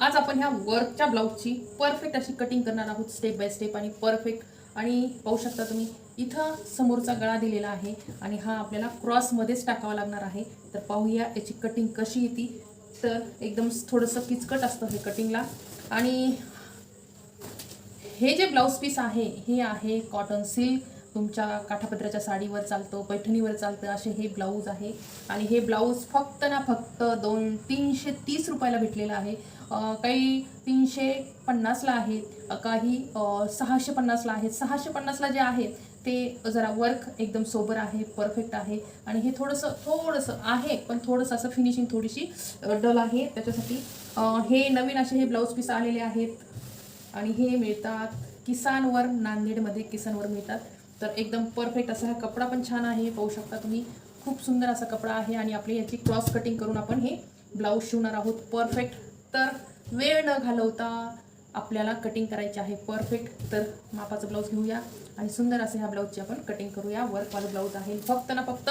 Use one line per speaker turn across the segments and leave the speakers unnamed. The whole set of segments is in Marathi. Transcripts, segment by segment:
आज आपण ह्या वर्कच्या ब्लाऊजची परफेक्ट अशी कटिंग करणार आहोत स्टेप बाय स्टेप आणि परफेक्ट आणि पाहू शकता तुम्ही इथं समोरचा गळा दिलेला आहे आणि हा आपल्याला क्रॉसमध्येच टाकावा लागणार आहे. तर पाहूया याची कटिंग कशी येते. तर एकदम थोडंसं किचकट असतं हे कटिंगला आणि हे जे ब्लाऊज पीस आहे हे आहे कॉटन सिल्क तुमच्या काठापत्राच्या साडीवर चालतं पैठणीवर चालतं असे हे ब्लाऊज आहे. आणि हे ब्लाऊज फक्त ना फक्त दोन तीनशे तीस रुपयाला भेटलेलं आहे. काही तीनशे पन्नासला आहेत काही सहाशे पन्नासला आहेत. सहाशे पन्नासला जे आहेत ते जरा वर्क एकदम सोबर आहे परफेक्ट आहे. आणि हे थोडंसं थोडंसं आहे पण थोडंसं असं फिनिशिंग थोडीशी डल आहे. त्याच्यासाठी हे नवीन असे हे ब्लाऊज पीस आलेले आहेत. आणि हे मिळतात किसानवर नांदेडमध्ये किसानवर मिळतात. तर एकदम परफेक्ट असा हा कपडा पण छान आहे. पाहू शकता तुम्ही. खूप सुंदर असा कपडा आहे आणि आपली याची क्रॉस कटिंग करून आपण हे ब्लाऊज शिवणार आहोत. परफेक्ट तर वेळ न घालवता आपल्याला कटिंग करायची आहे. परफेक्ट तर मापाचं ब्लाऊज घेऊया आणि सुंदर असे ह्या ब्लाऊजची आपण कटिंग करूया. वर्कवालं ब्लाऊज आहे. फक्त ना फक्त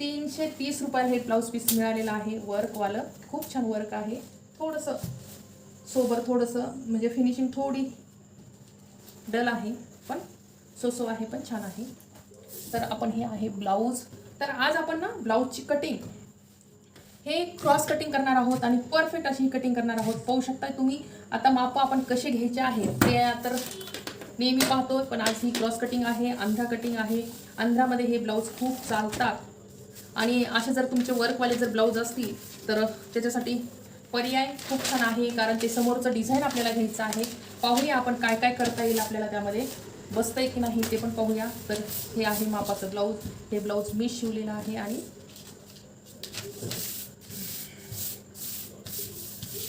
तीनशे तीस रुपयाला हे ब्लाऊज पीस मिळालेलं आहे. वर्कवालं खूप छान वर्क आहे. थोडंसं सोबर थोडंसं म्हणजे फिनिशिंग थोडी डल आहे. सोसो आहे पण छान आहे. तर आपण हे आहे ब्लाऊज तर आज आपण ना ब्लाऊजची कटिंग हे क्रॉस कटिंग करणार आहोत आणि परफेक्ट अशी कटिंग करणार आहोत. पाहू शकताय तुम्ही. आता माप आपण कसे घ्यायचे आहेत ते तर नेहमी पाहतो पण आज ही क्रॉस कटिंग आहे आंध्रा कटिंग आहे. आंध्रामध्ये हे ब्लाऊज खूप चालतात. आणि असे जर तुमचे वर्कवाले जर ब्लाऊज असतील तर त्याच्यासाठी पर्याय खूप छान आहे कारण ते समोरचं डिझाईन आपल्याला घ्यायचं आहे. पाहूया आपण काय काय करता येईल आपल्याला त्यामध्ये. बसतंय की नाही ते पण पाहूया. तर हे आहे मापाचं ब्लाऊज हे ब्लाऊज मी शिवलेलं आहे आणि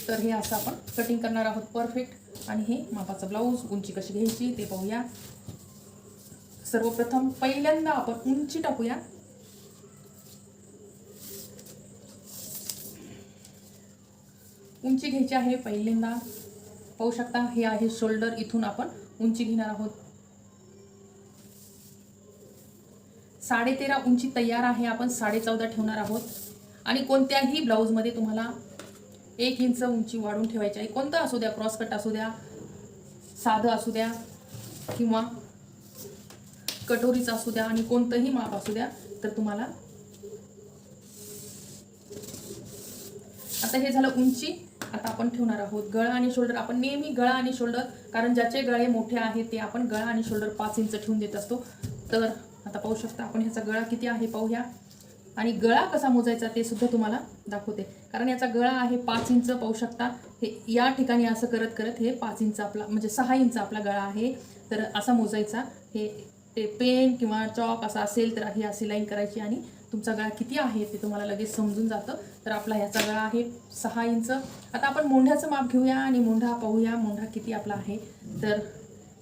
तर हे असं आपण कटिंग करणार आहोत. परफेक्ट आणि हे मापाचं ब्लाऊज उंची कशी घ्यायची ते पाहूया. सर्वप्रथम पहिल्यांदा आपण उंची टाकूया. उंची घ्यायची आहे पहिल्यांदा. पाहू शकता हे आहे शोल्डर इथून आपण उंची घेणार आहोत. साडेतेरा उंची तयार आहे आपण साडेचौदा ठेवणार आहोत. आणि कोणत्याही ब्लाऊजमध्ये तुम्हाला एक इंच उंची वाढून ठेवायची आहे. कोणतं असू द्या क्रॉस कट असू द्या साधं असू द्या किंवा कटोरीचं असू द्या आणि कोणतंही माप असू द्या तर तुम्हाला आता हे झालं उंची. आता आपण ठेवणार आहोत गळा आणि शोल्डर. आपण नेहमी गळा आणि शोल्डर कारण ज्याचे गळे मोठे आहेत ते आपण गळा आणि शोल्डर पाच इंच ठेवून देत असतो. तर आता पाहू शकता आपण ह्याचा गळा किती आहे पाहूया आणि गळा कसा मोजायचा ते सुद्धा तुम्हाला दाखवते. कारण याचा गळा आहे पाच इंच पाहू शकता. हे या ठिकाणी असं करत करत हे पाच इंच आपला म्हणजे सहा इंच आपला गळा आहे. तर असा मोजायचा. हे ते पेन किंवा चॉक असा असेल तर ही अशी लाईन करायची आणि तुमचा गळा किती आहे ते तुम्हाला लगेच समजून जातं. तर आपला ह्याचा गळा आहे सहा इंच. आता आपण मोंढ्याचं माप घेऊया आणि मोंढा पाहूया मोंढा किती आपला आहे. तर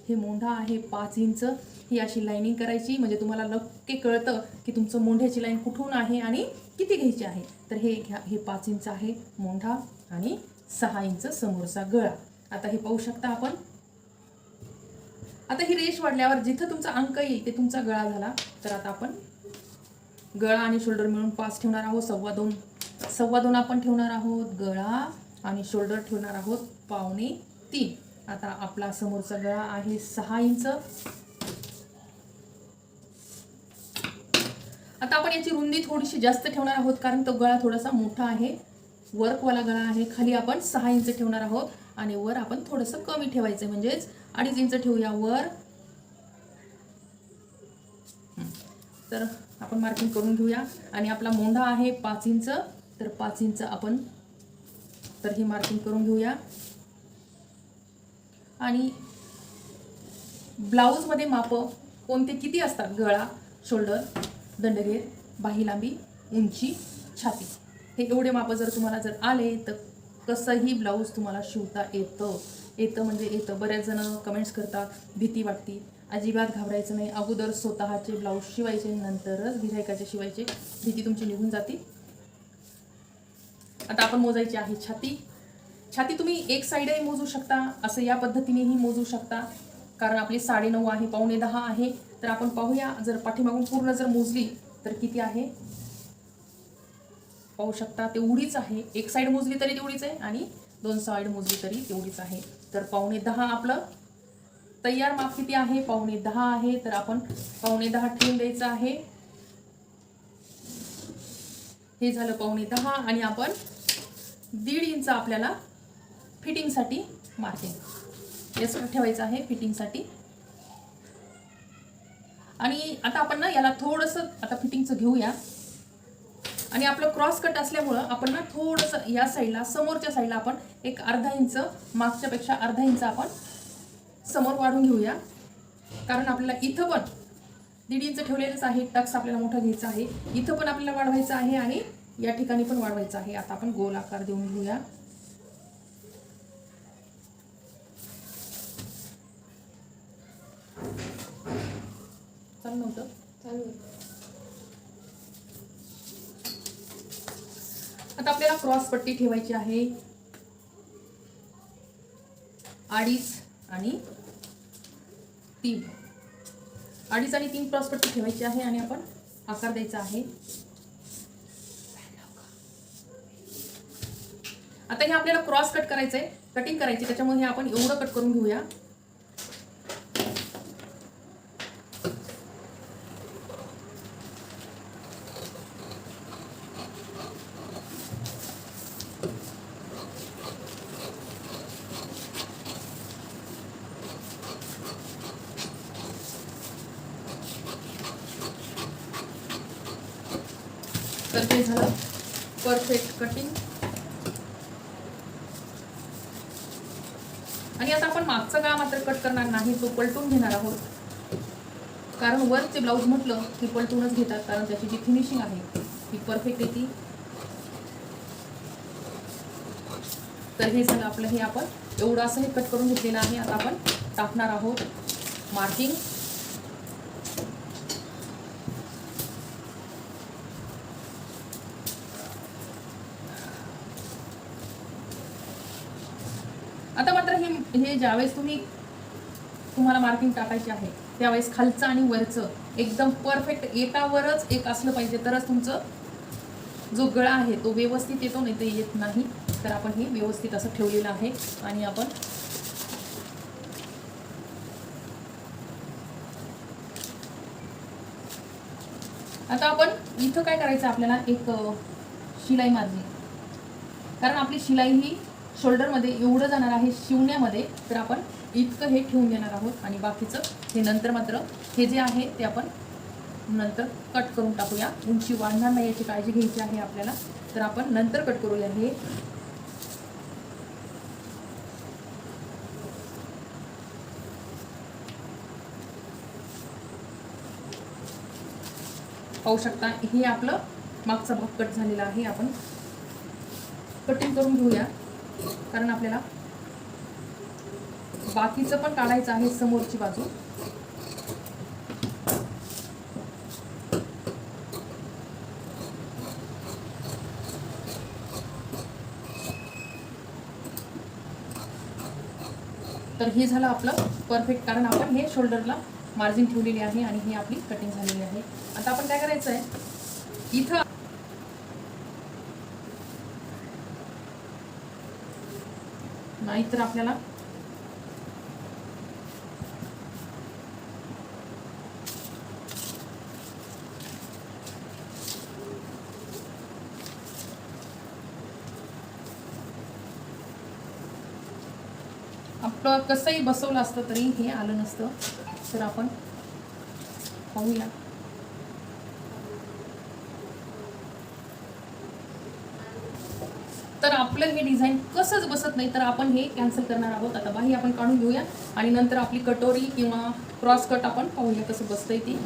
हे मोंढा आहे पाच इंच. ही अशी लाईनिंग करायची. म्हणजे तुम्हाला नक्की कळतं की तुमचं मोंढ्याची लाईन कुठून आहे आणि किती घ्यायची आहे. तर हे घ्या हे पाच इंच आहे मोंढा आणि सहा इंच समोरचा गळा. आता हे पाहू शकता आपण. आता ही रेष वाढल्यावर जिथं तुमचा अंक येईल ते तुमचा गळा झाला. तर आता आपण गळा आणि शोल्डर मिळून पाच ठेवणार आहोत. सव्वा दोन सव्वा दोन आपण ठेवणार आहोत. गळा आणि शोल्डर ठेवणार आहोत पावणे तीन. आता आपला समोरचा गळा आहे सहा इंच आता आपण याची रुंदी थोडीशी जास्त ठेवणार आहोत कारण तो गळा थोडासा मोठा आहे. वर्कवाला गळा आहे. खाली आपण सहा इंच ठेवणार आहोत आणि वर आपण थोडंसं कमी ठेवायचं म्हणजेच अडीच इंच ठेवूया वर. तर आपण मार्किंग करून घेऊया. आणि आपला मोंढा आहे पाच इंच. तर पाच इंच आपण तर ही मार्किंग करून घेऊया. आणि ब्लाऊजमध्ये माप कोणते किती असतात? गळा शोल्डर दंडगेर बाही लांबी उंची छाती. हे एवढे मापं जर तुम्हाला जर आले तर कसंही ब्लाऊज तुम्हाला शिवता येतं. येतं म्हणजे येतं. बऱ्याच जणं कमेंट्स करतात भीती वाटते. अजिबात घाबरायचं नाही. अगोदर स्वतःचे ब्लाऊज शिवायचे नंतरच गिरायकाचे शिवायचे. भीती तुमची निघून जाते. आता आपण मोजायची आहे छाती. छाती तुम्ही एक साईडही मोजू शकता. असं या पद्धतीनेही मोजू शकता. कारण आपली साडेनऊ आहे पावणे दहा आहे. तर आपण पाहूया जर पाठीमागून पूर्ण जर मोजली तर किती आहे? पाहू शकता तेवढीच आहे. एक साईड मोजली तरी तेवढीच आहे आणि दोन साईड मोजली तरी तेवढीच आहे. तर पावणे दहा आपलं तयार माप किती आहे? पावणे दहा आहे. तर आपण पावणे दहा ठेवून द्यायचं आहे. हे झालं पावणे दहा आणि आपण दीड इंच आपल्याला फिटिंगसाठी मार्किंग याचं ठेवायचं आहे फिटिंगसाठी आणि आता आपण ना याला थोडंसं आता फिटिंगचं घेऊया. आणि आपलं क्रॉस कट असल्यामुळं आपण ना थोडंसं या साईडला समोरच्या साईडला आपण एक अर्धा इंच मागच्यापेक्षा अर्धा इंच आपण समोर वाढून घेऊया. कारण आपल्याला इथं पण दीड इंच ठेवलेलंच आहे टक्स आपल्याला मोठा घ्यायचा आहे. इथं पण आपल्याला वाढवायचं आहे आणि या ठिकाणी पण वाढवायचं आहे. आता आपण गोल आकार देऊन घेऊया. चालू नव्हतं.
चालू
आता आपल्याला क्रॉस पट्टी ठेवायची आहे. अडीच आणि तीन. अडीच आणि तीन क्रॉस पट्टी ठेवायची आहे आणि आपण आकार द्यायचा आहे. आता हे आपल्याला क्रॉस कट करायचं आहे कटिंग करायची त्याच्यामुळे हे आपण एवढं कट करून घेऊया. तर ते झालं. परफेक्ट कटिंग आणि आता आपण मागचा गळा मात्र कट करणार नाही तो पलटून घेणार आहोत. कारण वरचे ब्लाऊज म्हटलं की पलटूनच घेतात कारण त्याची जी फिनिशिंग आहे ती परफेक्ट येते तर हे झालं आपलं हे आपण एवढं असं हे कट करून घेतलेलं आहे. आता आपण टाकणार आहोत मार्किंग आता मात्र हे ज्यावेळेस तुम्ही तुम्हाला मार्किंग टाकायचे आहे त्यावेळेस खालचं आणि वरचं एकदम परफेक्ट एकावरच एक असलं पाहिजे. तरच तुमचं जो गळा आहे तो व्यवस्थित येतो नाही तर येत नाही. तर आपण हे व्यवस्थित असं ठेवलेलं आहे आणि आपण आता आपण इथं काय करायचं आपल्याला? एक शिलाई मारली कारण आपली शिलाई ही शोल्डरमध्ये एवढं जाणार आहे शिवण्यामध्ये तर आपण इतकं हे ठेवून देणार आहोत. आणि बाकीचं हे नंतर मात्र हे जे आहे ते आपण नंतर कट करून टाकूया. उंची वाढणार नाही याची काळजी घ्यायची आहे आपल्याला. तर आपण नंतर कट करूया हे. पाहू शकता हे आपलं मागचा भाग कट झालेला आहे. आपण कटिंग करून घेऊया. कारण आपल्याला बाकीचं पण काढायचं आहे समोरची बाजू. तर हे झालं आपलं परफेक्ट कारण आपण हे शोल्डरला मार्जिन ठेवलेली आहे आणि ही आपली कटिंग झालेली आहे. आता आपण काय करायचं आहे इथं नाहीतर आपल्याला आपलं कसंही बसवलं असतं तरी हे आलं नसतं. तर आपण पाहूया. तर आपलं हे डिझाईन कसंच बसत नाही तर आपण हे कॅन्सल करणार आहोत. आता बाही आपण काढून घेऊया. आणि नंतर आपली कटोरी किंवा क्रॉस कट आपण पाहूया कसं बसतंय ती.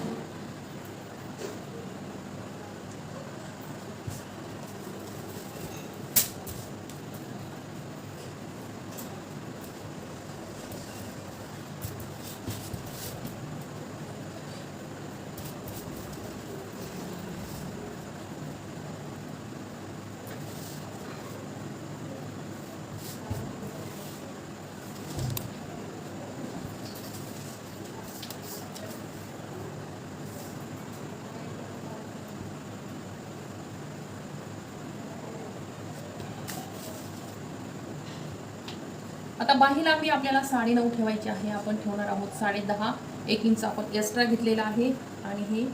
आता बाही लांबी आपल्याला साडे नऊ ठेवायची आहे. आपण ठेवणार आहोत साडे दहा. एक इंच आपण एक्स्ट्रा घेतलेला आहे. आणि हे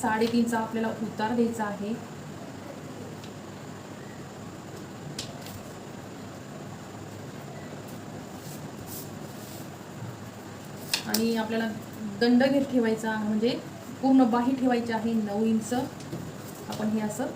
साडेतीनचा आपल्याला उतार द्यायचा आहे. आणि आपल्याला दंड घेत ठेवायचा म्हणजे पूर्ण बाही ठेवायची आहे नऊ इंच. आपण हे असं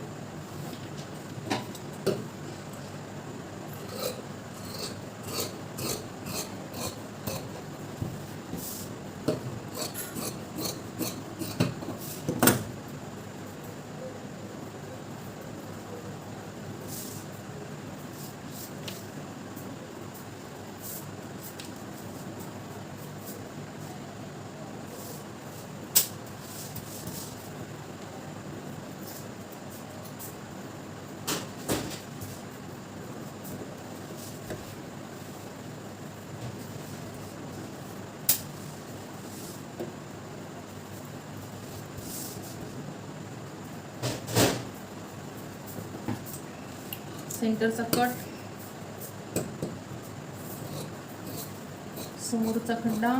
सेंटरचा कट. समोरचा खड्डा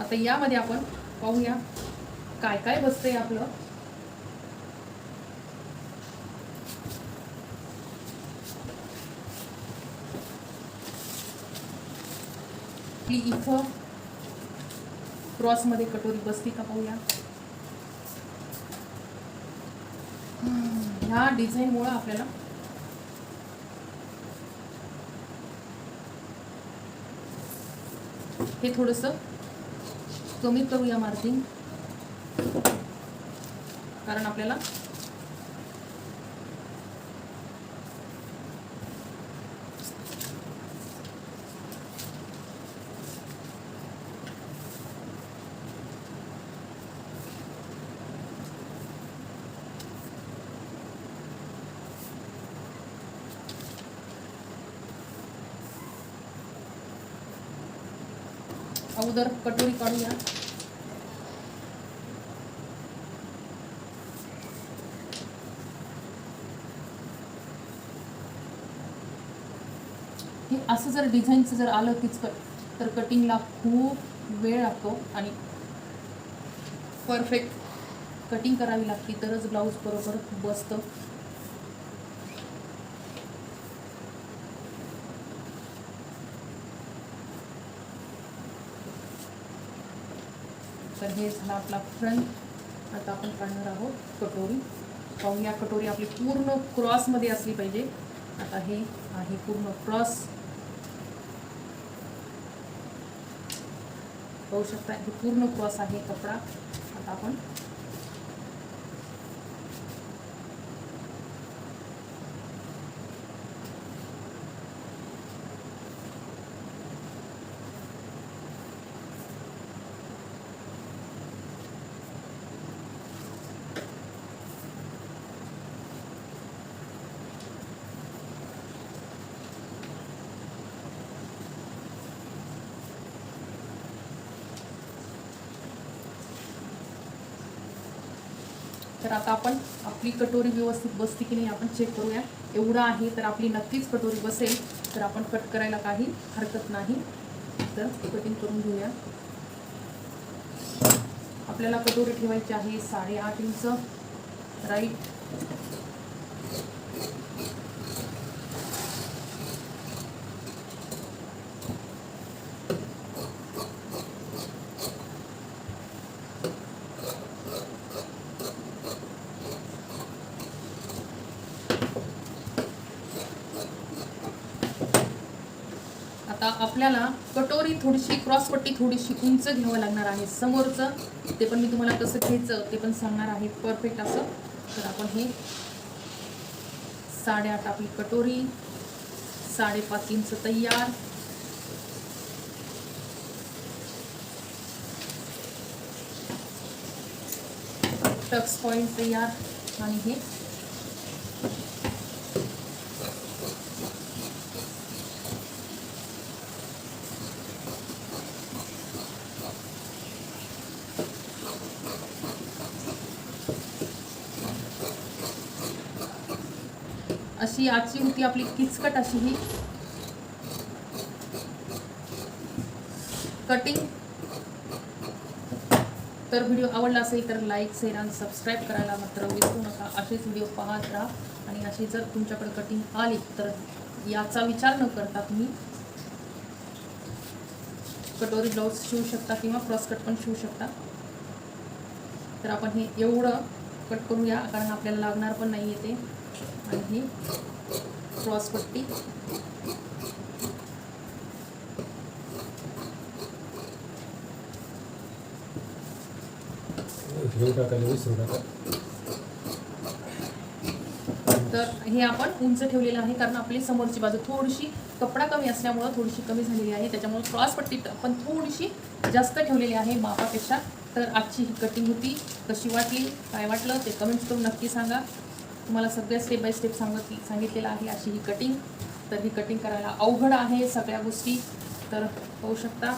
आता यामध्ये आपण पाहूया काय काय बसतंय आपलं. इथं क्रॉसमध्ये कटोरी बसती का पाहूया? ह्या डिझाईनमुळं आपल्याला हे थोडंसं कमी करूया मार्जिन कारण आपल्याला अगोदर कटोरी काढूया हे असं जर डिझाईनचं जर आलं किचकट तर कटिंगला खूप वेळ लागतो आणि परफेक्ट कटिंग करावी लागते. तरच ब्लाऊज बरोबर बसतं तर हे झालं आपला फ्रंट आता आपण काढणार आहोत कटोरी. पाहून या कटोरी आपली पूर्ण क्रॉसमध्ये असली पाहिजे. आता हे आहे पूर्ण क्रॉस पाहू शकता हे पूर्ण क्रॉस आहे कपडा. आता आपण तर आता आपण आपली कटोरी व्यवस्थित बसते की नाही आपण चेक करूया. एवढं आहे तर आपली नक्कीच कटोरी बसेल. तर आपण कट करायला काही हरकत नाही. तर कटिंग करून घेऊया. आपल्याला कटोरी ठेवायची आहे साडेआठ इंच. राईट आता आपल्याला कटोरी थोडीशी क्रॉस पट्टी थोडीशी उंच घ्यावं लागणार आहे. समोरचं ते पण मी तुम्हाला कसं घ्यायचं ते पण सांगणार आहे. परफेक्ट असं. तर आपण हे साडेआठ आपली कटोरी साडेपाच इंच तयार. टक्स पॉईंट तयार. आणि हे अशी आजची होती आपली किचकट अशी ही. कटिंग तर व्हिडिओ आवडला असेल तर लाईक शेअर आणि सबस्क्राईब करायला मात्र विसरू नका. असेच व्हिडिओ पाहत राहा. आणि अशी जर तुमच्याकडे कटिंग आली तर याचा विचार न करता तुम्ही कटोरी ब्लाऊज शिवू शकता किंवा क्रॉस कट पण शिवू शकता. तर आपण हे एवढं कट करूया कारण आपल्याला लागणार पण नाही येते आणि ही क्रॉस पट्टी. तर हे आपण उंच ठेवलेलं आहे कारण आपली समोरची बाजू थोडीशी कपडा कमी असल्यामुळं थोडीशी कमी झालेली आहे. त्याच्यामुळे क्रॉस पट्टी आपण थोडीशी जास्त ठेवलेली आहे मापापेक्षा. तर आजची ही कटिंग होती. कशी वाटली? काय वाटलं? ते कमेंट्स करून नक्की सांगा. तुम्हाला सगळ्या स्टेप बाय स्टेप सांगत सांगितलेलं आहे. अशी ही कटिंग तर ही कटिंग करायला अवघड आहे सगळ्या गोष्टी. तर होऊ शकता.